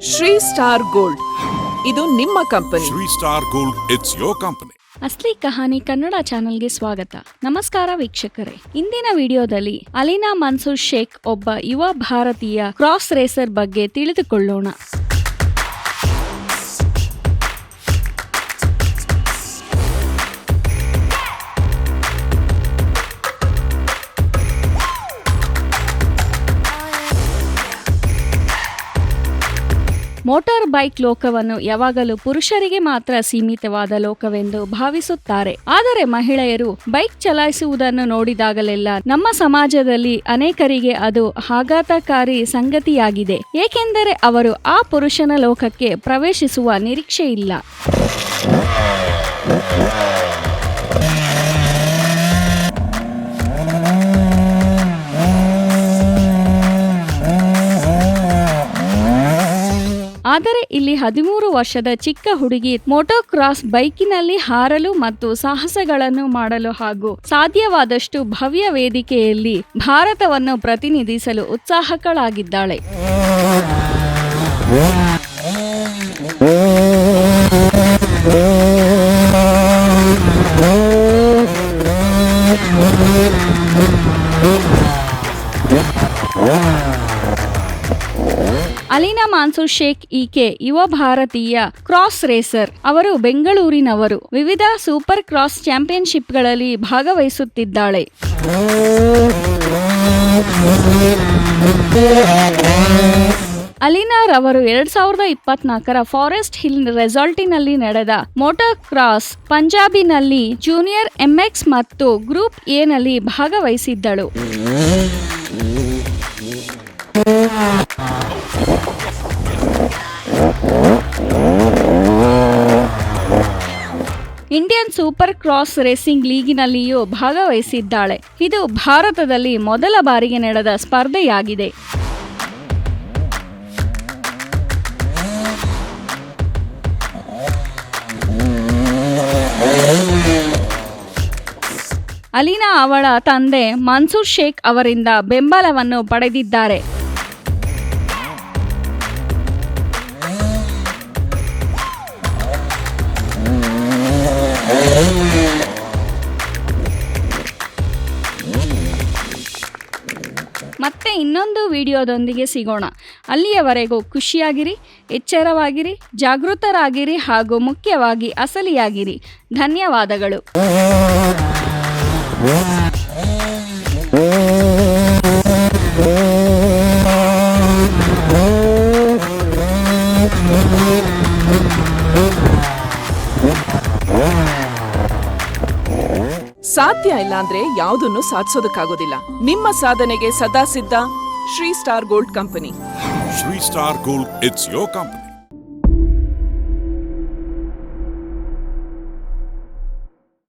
Shri star gold. ಇದು ನಿಮ್ಮ company. Shri star gold it's your company Asli Kahani Kannada ಚಾನೆಲ್ಗೆ ಸ್ವಾಗತ. ನಮಸ್ಕಾರ ವೀಕ್ಷಕರೇ. ಇಂದಿನ ವಿಡಿಯೋದಲ್ಲಿ ಅಲಿನಾ ಮನ್ಸೂರ್ ಶೇಖ್ ಒಬ್ಬ ಯುವ ಭಾರತೀಯ ಕ್ರಾಸ್ ರೇಸರ್ ಬಗ್ಗೆ ತಿಳಿದುಕೊಳ್ಳೋಣ. ಮೋಟಾರ್ ಬೈಕ್ ಲೋಕವನ್ನು ಯಾವಾಗಲೂ ಪುರುಷರಿಗೆ ಮಾತ್ರ ಸೀಮಿತವಾದ ಲೋಕವೆಂದು ಭಾವಿಸುತ್ತಾರೆ. ಆದರೆ ಮಹಿಳೆಯರು ಬೈಕ್ ಚಲಾಯಿಸುವುದನ್ನು ನೋಡಿದಾಗಲೆಲ್ಲ ನಮ್ಮ ಸಮಾಜದಲ್ಲಿ ಅನೇಕರಿಗೆ ಅದು ಆಘಾತಕಾರಿ ಸಂಗತಿಯಾಗಿದೆ. ಏಕೆಂದರೆ ಅವರು ಆ ಪುರುಷನ ಲೋಕಕ್ಕೆ ಪ್ರವೇಶಿಸುವ ನಿರೀಕ್ಷೆ ಇಲ್ಲ ಆದರೆ ಇಲ್ಲಿ ಹದಿಮೂರು ವರ್ಷದ ಚಿಕ್ಕ ಹುಡುಗಿ ಮೋಟೋಕ್ರಾಸ್ ಬೈಕಿನಲ್ಲಿ ಹಾರಲು ಮತ್ತು ಸಾಹಸಗಳನ್ನು ಮಾಡಲು ಹಾಗೂ ಸಾಧ್ಯವಾದಷ್ಟು ಭವ್ಯ ವೇದಿಕೆಯಲ್ಲಿ ಭಾರತವನ್ನು ಪ್ರತಿನಿಧಿಸಲು ಉತ್ಸಾಹಗಳಾಗಿದ್ದಾಳೆ ಅಲಿನಾ ಮಾನ್ಸೂರ್ ಶೇಖ್ ಈಕೆ ಯುವ ಭಾರತೀಯ ಕ್ರಾಸ್ ರೇಸರ್. ಅವರು ಬೆಂಗಳೂರಿನವರು. ವಿವಿಧ ಸೂಪರ್ ಕ್ರಾಸ್ ಚಾಂಪಿಯನ್ಶಿಪ್ಗಳಲ್ಲಿ ಭಾಗವಹಿಸುತ್ತಿದ್ದಾಳೆ. ಅಲಿನಾರ್ ಅವರು ಎರಡ್ ಸಾವಿರದ ಇಪ್ಪತ್ನಾಲ್ಕರ ಫಾರೆಸ್ಟ್ ಹಿಲ್ ರೆಸಾರ್ಟಿನಲ್ಲಿ ನಡೆದ ಮೋಟಾರ್ ಕ್ರಾಸ್ ಪಂಜಾಬಿನಲ್ಲಿ ಜೂನಿಯರ್ ಎಂಎಕ್ಸ್ ಮತ್ತು ಗ್ರೂಪ್ ಎನಲ್ಲಿ ನಲ್ಲಿ ಭಾಗವಹಿಸಿದ್ದಳು. ಇಂಡಿಯನ್ ಸೂಪರ್ ಕ್ರಾಸ್ ರೇಸಿಂಗ್ ಲೀಗಿನಲ್ಲಿಯೂ ಭಾಗವಹಿಸಿದ್ದಾಳೆ. ಇದು ಭಾರತದಲ್ಲಿ ಮೊದಲ ಬಾರಿಗೆ ನಡೆದ ಸ್ಪರ್ಧೆಯಾಗಿದೆ. ಅಲಿನಾ ಅವಳ ತಂದೆ ಮನ್ಸೂರ್ ಶೇಖ್ ಅವರಿಂದ ಬೆಂಬಲವನ್ನು ಪಡೆದಿದ್ದಾರೆ. ಮತ್ತೆ ಇನ್ನೊಂದು ವಿಡಿಯೋದೊಂದಿಗೆ ಸಿಗೋಣ. ಅಲ್ಲಿಯವರೆಗೂ ಖುಷಿಯಾಗಿರಿ ಎಚ್ಚರವಾಗಿರಿ ಜಾಗೃತರಾಗಿರಿ ಹಾಗೂ ಮುಖ್ಯವಾಗಿ ಅಸಲಿಯಾಗಿರಿ. ಧನ್ಯವಾದಗಳು. ಸಾಧ್ಯ ಇಲ್ಲ ಅಂದ್ರೆ ಯಾವುದನ್ನು ಸಾಧಿಸೋದಕ್ಕಾಗೋದಿಲ್ಲ ನಿಮ್ಮ ಸಾಧನೆಗೆ ಸದಾ ಸಿದ್ಧ Shri star gold company Shri star gold it's your company.